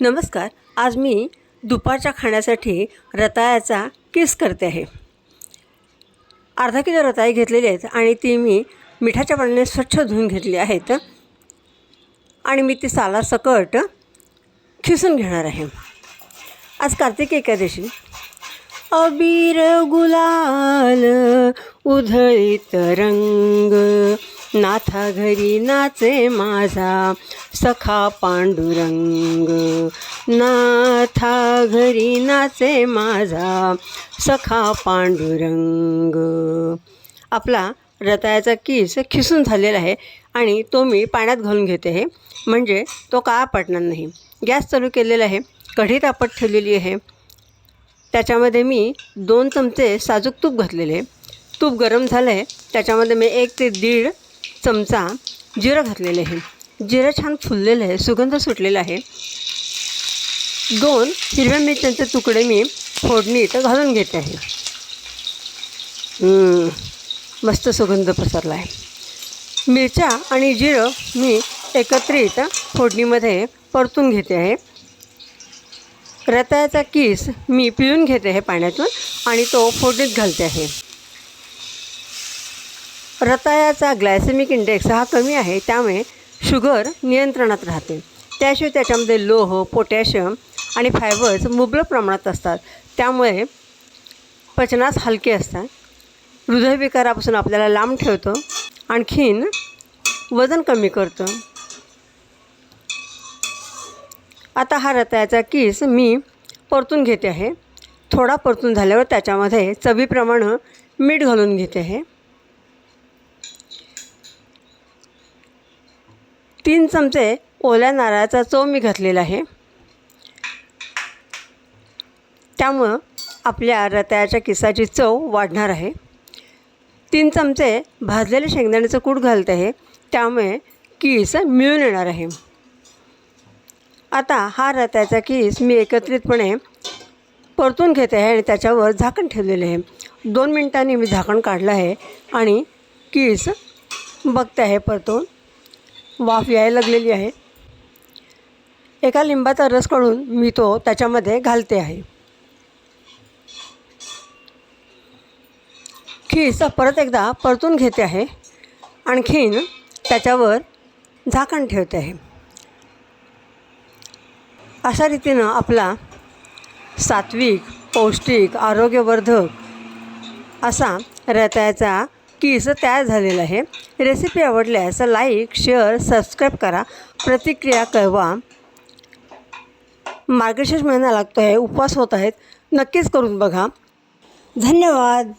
नमस्कार आज मी दुपारच्या खाण्यासाठी रताळ्याचा किस करते आहे. अर्धा किलो रताळे घेतलेले आहेत आणि ती मी मिठाच्या पाण्याने स्वच्छ धुवून घेतली आहेत. आणि मी ती सालासकट खिसून घेणार आहे. आज कार्तिक एकादशी. अबीर गुलाल उधळीत रंग नाथा घरी नाचे माझा सखा पांडुरंग. नाथा घरी नाचे माझा सखा पांडुरंग. आपला रताळ्याचा किस खिसून झालेला आहे आणि तो मी पाण्यात घालून घेते आहे म्हणजे तो काळा पडणार नाही? गॅस चालू केलेला आहे. कढी तापत ठेवलेली आहे. त्याच्यामध्ये मी दोन चमचे साजूक तूप घातलेले तूप गरम झालं आहे त्याच्यामध्ये मी एक ते दीड चमचा जिरं घातलेले आहे. जिरं छान फुललेलं आहे सुगंध सुटलेला आहे. दोन हिरव्या मिरच्यांचे तुकडे मी फोडणीत घालून घेते आहे. मस्त सुगंध पसरला आहे. मिरच्या आणि जिरं मी एकत्रित फोडणीमध्ये परतून घेते आहे. रताळ्याचा किस मी पिळून घेते आहे पाण्यातून आणि तो फोडणीत घालते आहे. रताळ्याचा ग्लायसेमिक इंडेक्स हा कमी आहे त्यामुळे शुगर नियंत्रणात राहते. त्याशिवाय त्याच्यामध्ये लोह पोटॅशियम आणि फायबर्स मुबलक प्रमाणात असतात. त्यामुळे पचनास हलके असतात. हृदयविकारापासून आपल्याला लांब ठेवतं. आणखीन वजन कमी करतं. आता हा रताळ्याचा किस मी परतून घेते आहे. थोडा परतून झाल्यावर त्याच्यामध्ये चवीप्रमाणे मीठ घालून घेते आहे. तीन चमचे ओल्या नारळाचा चव मी घातलेला आहे. त्यामुळं आपल्या रताळ्याच्या किसाची चव वाढणार आहे. तीन चमचे भाजलेले शेंगदाण्याचं कूट घालते आहे. त्यामुळे किस मिळून येणार आहे. आता हा रताळ्याचा किस मी एकत्रितपणे परतून घेते आहे आणि त्याच्यावर झाकण ठेवलेले आहे. दोन मिनटांनी मी झाकण काढलं आहे आणि किस बघते आहे परतून. वाफ यायला लागलेली आहे. एका लिंबाचा रस काढून मी तो त्याच्यामध्ये घालते आहे. खीस परत एकदा परतून घेते आहे. आणखीन त्याच्यावर झाकण ठेवते आहे. अशा रीतीनं आपला सात्विक पौष्टिक आरोग्यवर्धक असा रताळ्याचा किस तयार झालेलं आहे. रेसिपी आवडल्यास लाईक शेअर सबस्क्राईब करा. प्रतिक्रिया कळवा. मार्गशीर्ष महिना लागतो आहे उपवास होत आहेत. नक्कीच करून बघा. धन्यवाद.